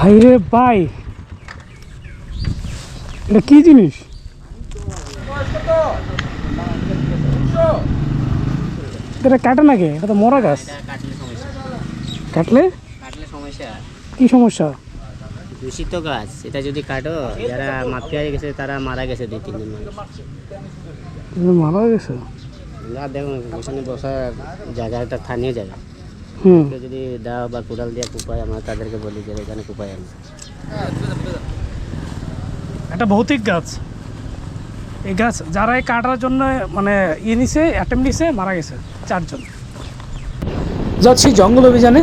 ভাই রে ভাই। এটা কি জিনিস? এটা কাটে নাকি? এটা তো মরা গাছ। কাটলে সমস্যা। কাটলে? কাটলে সমস্যা। কি সমস্যা? দূষিত গাছ। এটা যদি কাটো যারা মাফিয়া গেছে তারা মারা গেছে দুই তিন দিন মারা গেছে? দেখুন ওখানে বসার জায়গা একটা স্থানীয় জায়গা। কেউ যদি দাও বা কোদাল দিয়ে কুপায় আমরা তাদেরকে বলি যে এখানে কুপায় আনি একটা ভৌতিক গাছ। এই গাছ যারা এই কাটার জন্য মানে ইয়ে নিছে অ্যাটেম্প নিছে মারা গেছে চারজন। যাচ্ছি জঙ্গল অভিযানে।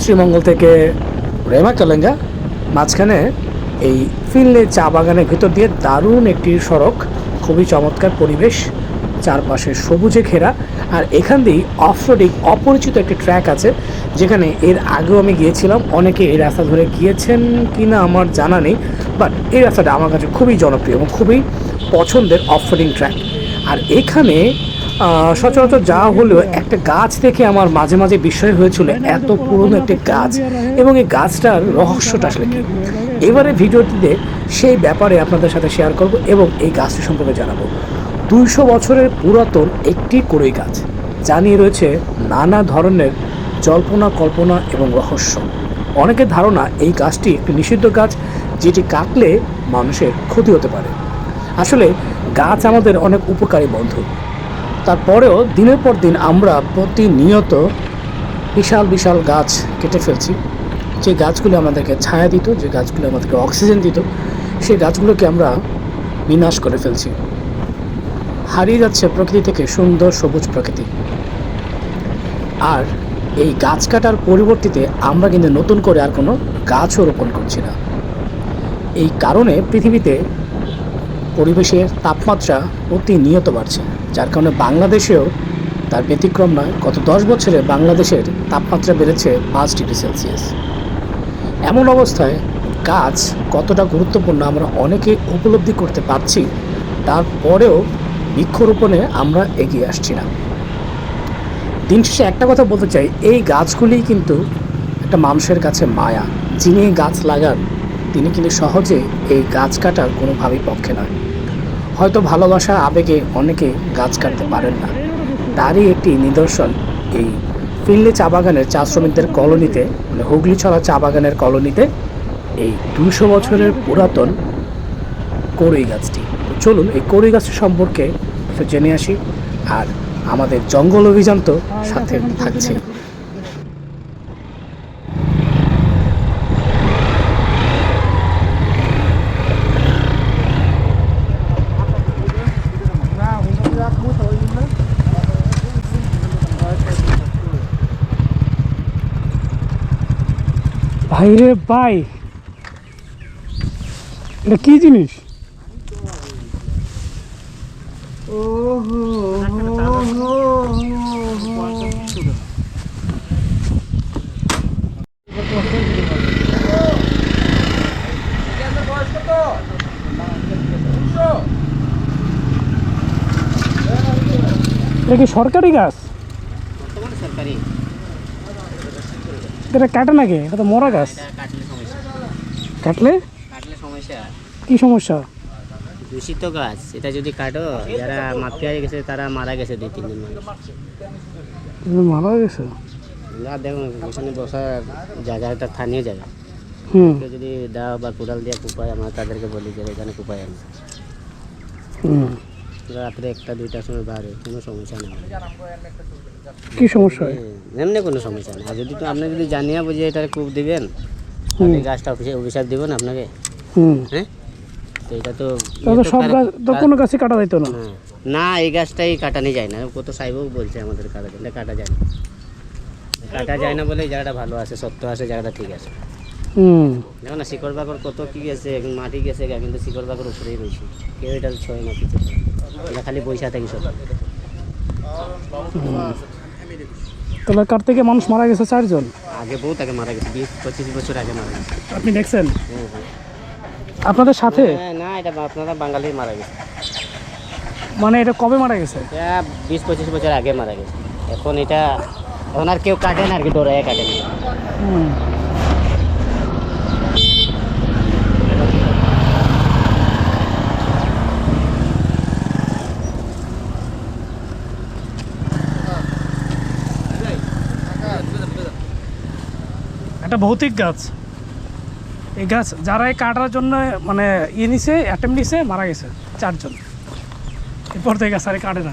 শ্রীমঙ্গল থেকে রেমা কালেঙ্গা মাঝখানে এই ফিনলে চা বাগানের ভিতর দিয়ে দারুণ একটি সড়ক। খুবই চমৎকার পরিবেশ। চারপাশে সবুজে ঘেরা। আর এখান দিয়েই অফরোডিং অপরিচিত একটি ট্র্যাক আছে, যেখানে এর আগেও আমি গিয়েছিলাম। অনেকে এই রাস্তা ধরে গিয়েছেন কিনা আমার জানা নেই বাট এই রাস্তাটা আমার কাছে খুবই জনপ্রিয় এবং খুবই পছন্দের অফরোডিং ট্র্যাক। আর এখানে সচরাচর যাওয়া হলেও একটা গাছ দেখে আমার মাঝে মাঝে বিস্ময় হয়েছিল, এত পুরনো একটি গাছ এবং এই গাছটার রহস্যটা আসলে কি? এবারে ভিডিওটিতে সেই ব্যাপারে আপনাদের সাথে শেয়ার করব এবং এই গাছটি সম্পর্কে জানাব। দুইশো বছরের পুরাতন একটি কড়ই গাছ যা নিয়ে রয়েছে নানা ধরনের জল্পনা, কল্পনা এবং রহস্য। অনেকের ধারণা এই গাছটি একটি নিষিদ্ধ গাছ যেটি কাটলে মানুষের ক্ষতি হতে পারে। আসলে গাছ আমাদের অনেক উপকারী বন্ধু। তারপরেও দিনের পর দিন আমরা প্রতিনিয়ত বিশাল বিশাল গাছ কেটে ফেলছি। যে গাছগুলো আমাদেরকে ছায়া দিত, যে গাছগুলো আমাদেরকে অক্সিজেন দিত, সেই গাছগুলোকে আমরা বিনাশ করে ফেলছি। হারিয়ে যাচ্ছে প্রকৃতি থেকে সুন্দর সবুজ প্রকৃতি। আর এই গাছ কাটার পরিবর্তিতে আমরা কিন্তু নতুন করে আর কোনো গাছও রোপণ করছি না। এই কারণে পৃথিবীতে পরিবেশের তাপমাত্রা প্রতিনিয়ত বাড়ছে, যার কারণে বাংলাদেশেও তার ব্যতিক্রম নয়, গত দশ বছরে বাংলাদেশের তাপমাত্রা বেড়েছে পাঁচ ডিগ্রি সেলসিয়াস। এমন অবস্থায় গাছ কতটা গুরুত্বপূর্ণ আমরা অনেকে উপলব্ধি করতে পারছি, তারপরেও বৃক্ষরোপণে আমরা এগিয়ে আসছি না। দিন শেষে একটা কথা বলতে চাই, এই গাছগুলিই কিন্তু একটা মানুষের কাছে মায়া। যিনি গাছ লাগান, তিনি কিন্তু সহজে এই গাছ কাটার কোনোভাবেই পক্ষে নয়। হয়তো ভালোবাসা, আবেগে অনেকে গাছ কাটতে পারেন না। তারই একটি নিদর্শন এই। ফিনলে চা বাগানের চা শ্রমিকদের কলোনিতে মানে হুগলি ছড়া চা বাগানের কলোনিতে এই দুশো বছরের পুরাতন কড়ই গাছটি। চলুন এই কড়ই গাছটি সম্পর্কে একটু জেনে আসি, আর আমাদের জঙ্গল অভিযান তো সাথে থাকছে। ভাই রে ভাই, এটা কি জিনিস? এটা কি সরকারি গাছ? সরকারি এটা কাটে নাকি? এটা তো মরা গাছ। কাটলে কাটলে? কাটলে সমস্যা। কি সমস্যা? দূষিত গাছ এটা যদি কাটো যারা মাফিয়া গেছে তারা মারা গেছে দুই তিন দিন মানুষ মারা গেছে? আর দেখুন ওখানে বসার জায়গা একটা স্থানীয় জায়গা। যদি দাও বা কোদাল দিয়ে কুপায় আমরা তাদেরকে বলি যে এখানে কুপায় আমি রাত্রে একটা দুইটার সময় বাইরে কোনো সমস্যা নেই। কি সমস্যা হয়? এমনি কোনো সমস্যা নেই। আর যদি তো আপনি যদি জানিয়ে বুঝে এটা কূপ দিবেন তাহলে গাছটা অফিসে অভিশাপ দিবেন আপনাকে? হ্যাঁ? তো এটা তো সব গাছ তো কোনো গাছই কাটা যাইতো না। না এই গাছটাই কাটানি যায় না। কত সাইবও বলছে আমাদের কাটা এটা কাটা যায় না। কাটা যায় না বলে জায়গাটা ভালো আছে সত্য আছে জায়গাটা ঠিক আছে। হুম। দেখো না শিকড় বাকড় কত কি গেছে এখন মাটি গেছে কিন্তু শিকড় বাকড় উপরেই রয়েছে। কেউ এটা ছয় না কিছু এটা খালি পয়সা থাকি সব। তাহলে কাটতে গিয়ে মানুষ মারা গেছে চারজন? আগে বহুত আগে মারা গেছে বিশ পঁচিশ বছর আগে মারা গেছে। আপনি দেখছেন। আপনাদের সাথে? হ্যাঁ, এটা আপনারা বাঙালি মারা গেছে। মানে এটা কবে মারা গেছে? এটা বিশ পঁচিশ বছর আগে মারা গেছে। এখন এটা এখন আর কেউ কাটে না আর কি ডোরায় কাটে না। একটা ভৌতিক গাছ। এই গাছ, যারা এই কাটার জন্য মানে ইয়ে নিছে অ্যাটেম্প নিছে, মারা গেছে, চারজন। এরপর থেকে গাছ আর কাটে না।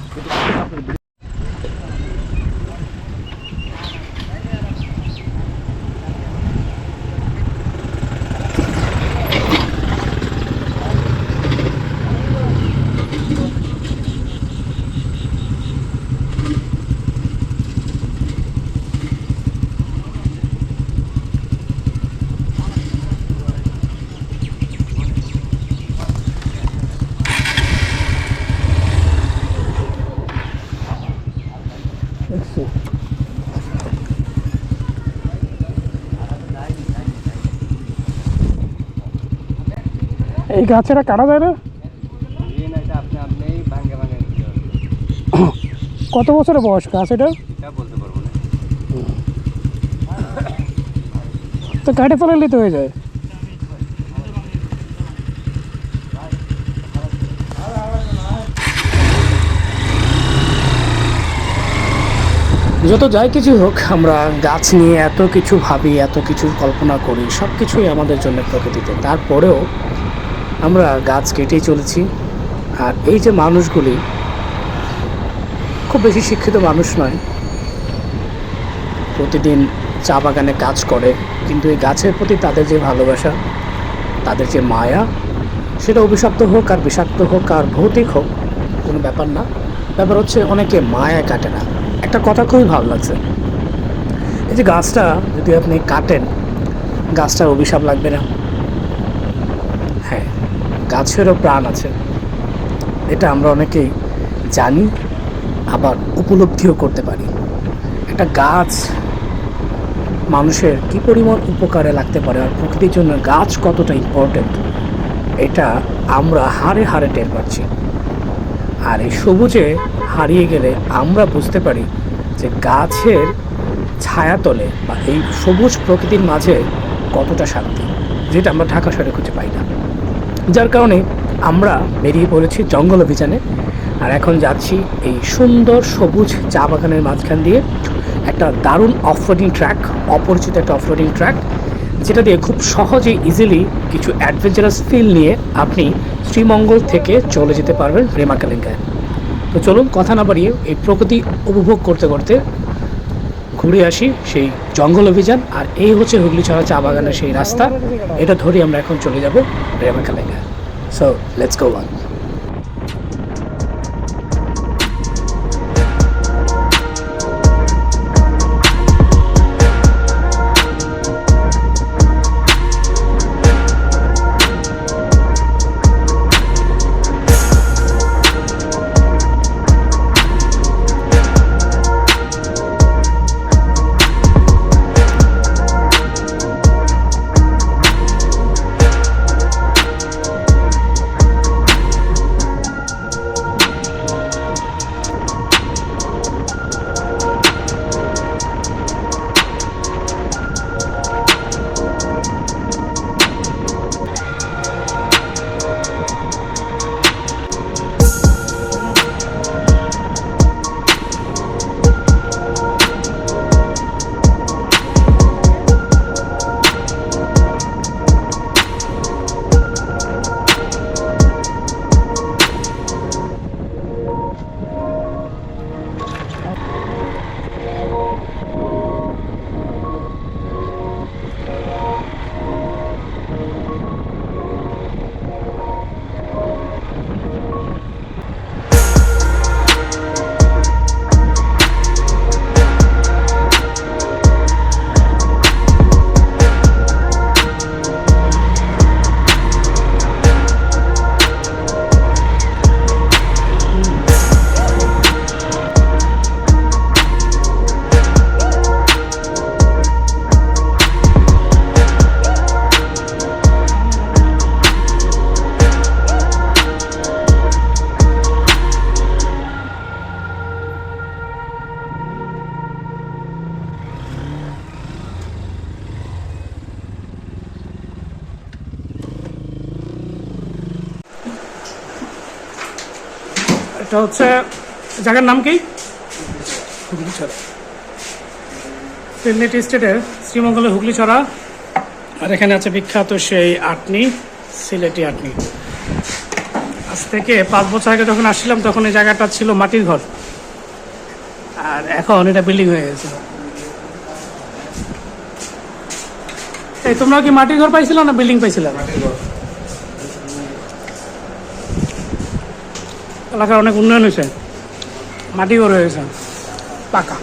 এই গাছেরা কাটা যায় না কত বছরের বয়স গাছ এটা? তো কাটে ফেলালে তো হয়ে যায়। যত যাই কিছু হোক আমরা গাছ নিয়ে এত কিছু ভাবি এত কিছু কল্পনা করি সব কিছুই আমাদের জন্য প্রকৃতিতে। তারপরেও আমরা গাছ কেটেই চলেছি। আর এই যে মানুষগুলি খুব বেশি শিক্ষিত মানুষ নয়। প্রতিদিন চা বাগানে কাজ করে, কিন্তু এই গাছের প্রতি তাদের যে ভালোবাসা, তাদের যে মায়া, সেটা অভিশপ্ত হোক আর বিষাক্ত হোক আর ভৌতিক হোক, কোনো ব্যাপার না। ব্যাপার হচ্ছে অনেকে মায়া কাটে না। একটা কথা খুবই ভালো লাগছে। এই যে গাছটা যদি আপনি কাটেন, গাছটার অভিশাপ লাগবে না। গাছেরও প্রাণ আছে। এটা আমরা অনেকেই জানি, আবার উপলব্ধিও করতে পারি। একটা গাছ মানুষের কি পরিমাণ উপকারে লাগতে পারে আর প্রকৃতির জন্য গাছ কতটা ইম্পর্টেন্ট এটা আমরা হারে হারে টের পাচ্ছি। আর এই সবুজে হারিয়ে গেলে আমরা বুঝতে পারি যে গাছের ছায়াতলে বা এই সবুজ প্রকৃতির মাঝে কতটা শান্তি, যেটা আমরা ঢাকা শহরে খুঁজে পাই না। যার কারণে আমরা বেরিয়ে পড়েছি জঙ্গল অভিযানে। আর এখন যাচ্ছি এই সুন্দর সবুজ চা বাগানের মাঝখান দিয়ে। একটা দারুণ অফরোডিং ট্র্যাক অপরিচিত একটা অফরোডিং ট্র্যাক যেটা দিয়ে খুব সহজেই ইজিলি কিছু অ্যাডভেঞ্চারাস ফিল নিয়ে আপনি শ্রীমঙ্গল থেকে চলে যেতে পারবেন রেমাকালিঙ্গায় তো চলুন, কথা না বাড়িয়ে এই প্রকৃতি উপভোগ করতে করতে ঘুরে আসি সেই জঙ্গল অভিযান। আর এই হচ্ছে হুগলি ছড়া চা বাগানের সেই রাস্তা। এটা ধরে আমরা এখন চলে যাব রেমাকালেঙ্গা সো লেটস গো ওয়ান এটা হচ্ছে জায়গার নাম কি? হুগলিছড়া। সিলনেট স্টেটের শ্রীমঙ্গলের হুগলি ছড়া আর এখানে আছে বিখ্যাত সেই আটনি সিলেটি আটনি। আজ থেকে পাঁচ বছর আগে যখন আসছিলাম তখন এই জায়গাটা ছিল মাটির ঘর। আর এখন এটা বিল্ডিং হয়ে গেছে। এই তোমরা কি মাটির ঘর পাইছিল না বিল্ডিং পাইছিল? এলাকার অনেক উন্নয়ন হয়েছে মাটি ঘর হয়েছে পাকা।